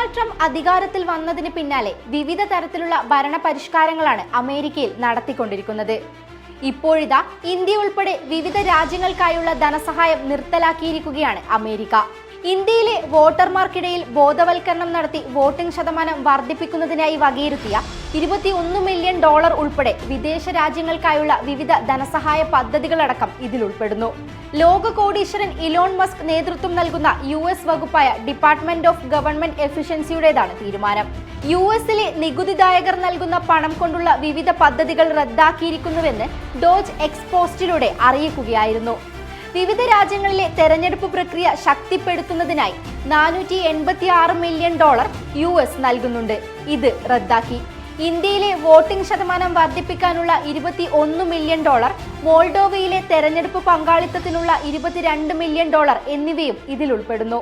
Donald Trump അധികാരത്തിൽ വന്നതിന് പിന്നാലെ വിവിധ തരത്തിലുള്ള ഭരണ പരിഷ്കാരങ്ങളാണ് അമേരിക്കയിൽ നടത്തിക്കൊണ്ടിരിക്കുന്നത്. ഇപ്പോഴിതാ ഇന്ത്യ ഉൾപ്പെടെ വിവിധ രാജ്യങ്ങൾക്കായുള്ള ധനസഹായം നിർത്തലാക്കിയിരിക്കുകയാണ് അമേരിക്ക. ഇന്ത്യയിലെ വോട്ടർമാർക്കിടയിൽ ബോധവൽക്കരണം നടത്തി വോട്ടിംഗ് ശതമാനം വർദ്ധിപ്പിക്കുന്നതിനായി വകയിരുത്തിയ ഇരുപത്തിയൊന്ന് മില്യൺ ഡോളർ ഉൾപ്പെടെ വിദേശ രാജ്യങ്ങൾക്കായുള്ള വിവിധ ധനസഹായ പദ്ധതികളടക്കം ഇതിൽ ഉൾപ്പെടുന്നു ലോക കോടീശ്വരൻ ഇലോൺ മസ്ക് നേതൃത്വം നൽകുന്ന യു എസ് വകുപ്പായ ഡിപ്പാർട്ട്മെന്റ് ഓഫ് ഗവൺമെന്റ് എഫിഷ്യൻസിയുടേതാണ് തീരുമാനം. യു എസിലെ നികുതിദായകർ നൽകുന്ന പണം കൊണ്ടുള്ള വിവിധ പദ്ധതികൾ റദ്ദാക്കിയിരിക്കുന്നുവെന്ന് ഡോജ് എക്സ്പോസ്റ്റിലൂടെ അറിയിക്കുകയായിരുന്നു. വിവിധ രാജ്യങ്ങളിലെ തെരഞ്ഞെടുപ്പ് പ്രക്രിയ ശക്തിപ്പെടുത്തുന്നതിനായി നാനൂറ്റി എൺപത്തി ആറ് മില്യൺ ഡോളർ യു എസ് നൽകുന്നുണ്ട്. ഇത് റദ്ദാക്കി. ഇന്ത്യയിലെ വോട്ടിംഗ് ശതമാനം വർദ്ധിപ്പിക്കാനുള്ള ഇരുപത്തി ഒന്ന് മില്യൺ ഡോളർ മോൾഡോവയിലെ തെരഞ്ഞെടുപ്പ് പങ്കാളിത്തത്തിനുള്ള ഇരുപത്തിരണ്ട് മില്യൺ ഡോളർ എന്നിവയും ഇതിൽ ഉൾപ്പെടുന്നു.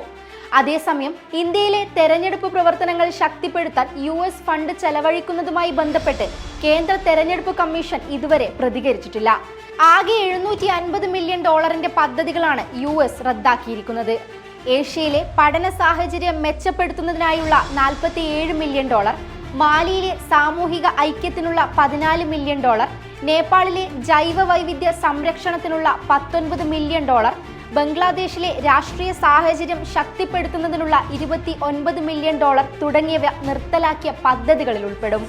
അതേസമയം ഇന്ത്യയിലെ തെരഞ്ഞെടുപ്പ് പ്രവർത്തനങ്ങൾ ശക്തിപ്പെടുത്താൻ യു എസ് ഫണ്ട് ചെലവഴിക്കുന്നതുമായി ബന്ധപ്പെട്ട് കേന്ദ്ര തെരഞ്ഞെടുപ്പ് കമ്മീഷൻ ഇതുവരെ പ്രതികരിച്ചിട്ടില്ല. ആകെ എഴുന്നൂറ്റി അൻപത് മില്യൺ ഡോളറിന്റെ പദ്ധതികളാണ് യു എസ് റദ്ദാക്കിയിരിക്കുന്നത്. ഏഷ്യയിലെ പഠന സാഹചര്യം മെച്ചപ്പെടുത്തുന്നതിനായുള്ള നാൽപ്പത്തിയേഴ് മില്യൺ ഡോളർ മാലിയിലെ സാമൂഹിക ഐക്യത്തിനുള്ള പതിനാല് മില്യൺ ഡോളർ നേപ്പാളിലെ ജൈവ വൈവിധ്യ സംരക്ഷണത്തിനുള്ള പത്തൊൻപത് മില്യൺ ഡോളർ ബംഗ്ലാദേശിലെ രാഷ്ട്രീയ സാഹചര്യം ശക്തിപ്പെടുത്തുന്നതിനുള്ള ഇരുപത്തി ഒൻപത് മില്യൺ ഡോളർ തുടങ്ങിയവ നിർത്തലാക്കിയ പദ്ധതികളിൽ ഉൾപ്പെടും.